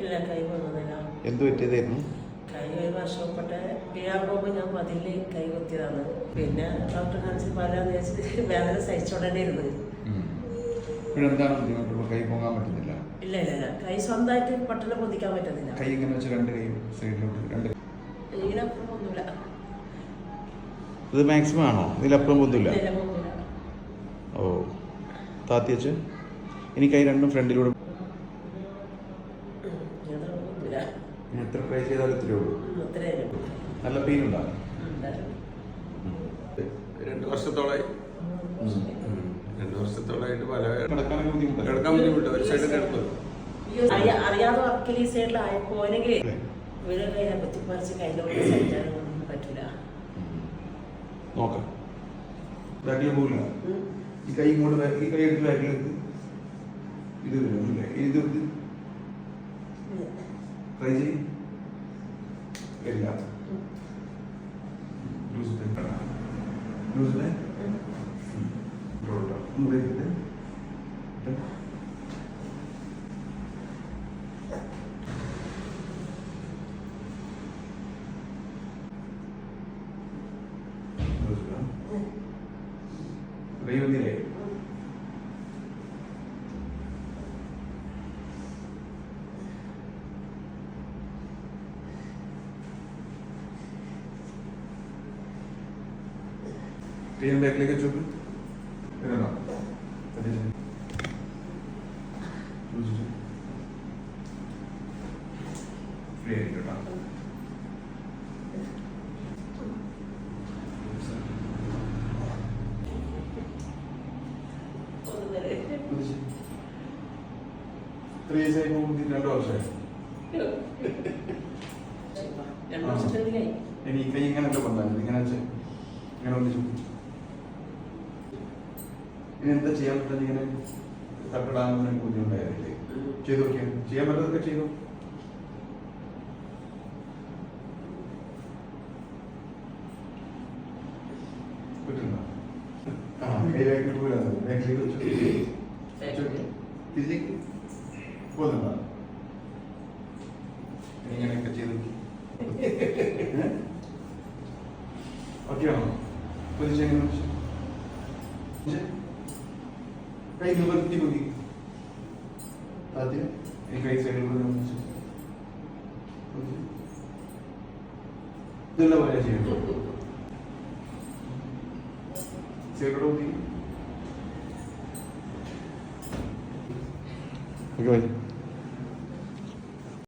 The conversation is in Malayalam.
ഇല്ല കൈ വന്നതില്ല എന്ത് പറ്റിയതായിരുന്നു? കൈ ഒരു വർഷപ്പെട്ട വീഴാൻ പോകുമ്പോൾ ഞാൻ മതിലിൽ കൈ കുത്തിയതാണ്. പിന്നെ ഡോക്ടർ കാണിച്ച് പലാന്ന് വെച്ചിട്ട് വേദന സഹിച്ചോണ്ടേ ഇരുന്നത് ഇപ്പോഴെന്താണ് ബുദ്ധിമുട്ട്? കൈ പൊങ്ങാൻ പറ്റുന്നില്ല. ഇല്ല ഇല്ല ഇല്ല. കൈ സ്വന്തമായിട്ട് പട്ടണം പൊന്തിക്കാൻ പറ്റുന്നില്ല. കൈ ഇങ്ങനെ വെച്ച് രണ്ട് കൈ സൈഡിലോട്ട് രണ്ട് ഇതിനപ്പുറം ഒന്നുമില്ല ഇത് മാക്സിമം ആണോ? ഇതിലപ്പുറം ഒന്നുമില്ല ഓ. താത്തി വെച്ച് ഇനി കൈ രണ്ടും ഫ്രണ്ടിലൂടെ ഒന്നുമില്ല ഇനി എത്ര ട്രൈ ചെയ്താലും ഇത്രയേ ഉള്ളൂ. നല്ല പെയിൻ ഉണ്ടോ? രണ്ട് വർഷത്തോളമായി രണ്ട് വർഷത്തോളമായിട്ട് പല കിടക്കാനൊക്കെ ബുദ്ധിമുട്ടാണ് കിടക്കാൻ ബുദ്ധിമുട്ട്. ഒരു സൈഡ് കിടക്കും അറിയാതെ വർക്കിൽ ഈ സൈഡിലായപ്പോയെങ്കിൽ വീട് കയ്യിലെ കുത്തിപ്പറിച്ച് കയ്യിലോട്ട് സഹിക്കാനൊന്നും പറ്റില്ല നോക്കാം. ബാക്കിൽ പോകില്ല ഈ കൈ ഇങ്ങോട്ട് ഈ കൈ എടുത്ത് ബാക്കിലേക്ക് ഇത് ഇത് ഇത്. ട്രൈ ചെയ്യും വരില്ല ലൂസ് ലൂസ് ഒന്ന് ബ്രേക്ക് ചെയ്തേ കൈ വന്നില്ലേ കൈ ബാക്കിലേക്ക് വരണോ ഫ്രീ ആയിരിക്കും കേട്ടോ ത്രീ സൈഡ് രണ്ട് വർഷമായി രണ്ട് വർഷത്തിൽ കൈ ഇനി ഈ കൈ ഇങ്ങനെ ഇങ്ങനെ ഒന്നിച്ചു ഇനി എന്താ ചെയ്യാൻ പറ്റുന്ന ഇങ്ങനെ തട്ടിടാൻ ബുദ്ധിമുട്ടായിരുന്നില്ലേ? ചെയ്തു നോക്കിയാൽ ചെയ്യാൻ പറ്റുന്നതൊക്കെ ചെയ്തു. ഇങ്ങനെയൊക്കെ ചെയ്ത് ഓക്കെ ആണോ? പൊസിഷൻ എങ്ങനെ വെച്ചു കൈ നിവർത്തി നോക്കി ആദ്യം ഈ കൈ സൈഡിലൂടെ വെച്ചു ഇതുള്ള പോലെ ചെയ്യണം സൈഡിലൂടെ നോക്കി ഓക്കെ